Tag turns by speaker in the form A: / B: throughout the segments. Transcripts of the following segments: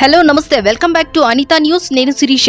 A: Hello నమస్తే welcome back to Anitha news నేను Sirisha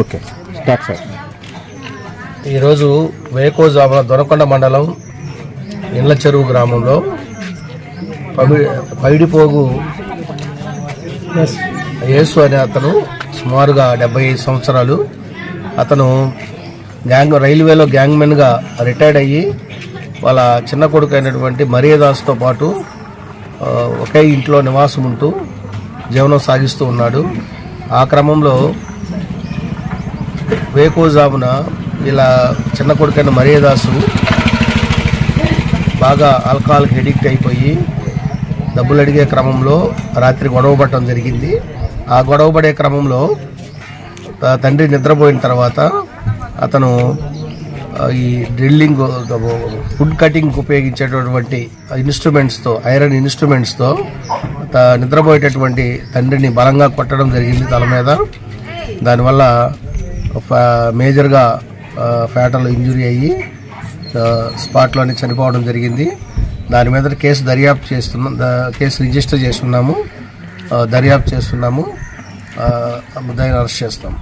B: okay start sir.
C: ఈరోజు వేకోజామున దొనకొండ మండలం ఇండ్ల చెరువు గ్రామంలో పవి పైడిపోగు యేసు అనే అతను సుమారుగా డెబ్బై ఐదు సంవత్సరాలు. అతను గ్యాంగ్ రైల్వేలో గ్యాంగ్మెన్గా రిటైర్డ్ అయ్యి వాళ్ళ చిన్న కొడుకు అయినటువంటి మరియదాస్తో పాటు ఒకే ఇంట్లో నివాసం ఉంటూ జీవనం సాగిస్తూ ఉన్నాడు. ఆ క్రమంలో వేకోజామున ఇలా చిన్న కొడుకైన మర్యాదాసు బాగా ఆల్కహాల్కి ఎడిక్ట్ అయిపోయి డబ్బులు అడిగే క్రమంలో రాత్రి గొడవ పడటం జరిగింది. ఆ గొడవ పడే క్రమంలో తండ్రి నిద్రపోయిన తర్వాత అతను ఈ డ్రిల్లింగ్ ఫుడ్ కటింగ్ ఉపయోగించేటటువంటి ఇన్స్ట్రుమెంట్స్తో ఐరన్ ఇన్స్ట్రుమెంట్స్తో నిద్రపోయేటటువంటి తండ్రిని బలంగా కొట్టడం జరిగింది తల మీద. దానివల్ల మేజర్గా ఆ, ఫ్యాటల్ ఇంజురీ అయ్యి స్పాట్లోనే చనిపోవడం జరిగింది. దాని మీద కేసు దర్యాప్తు చేస్తున్నాం కేసు రిజిస్టర్ చేస్తున్నాము దర్యాప్తు చేస్తున్నాము ఆ, ముద్దాయిని అరెస్ట్ చేస్తాం.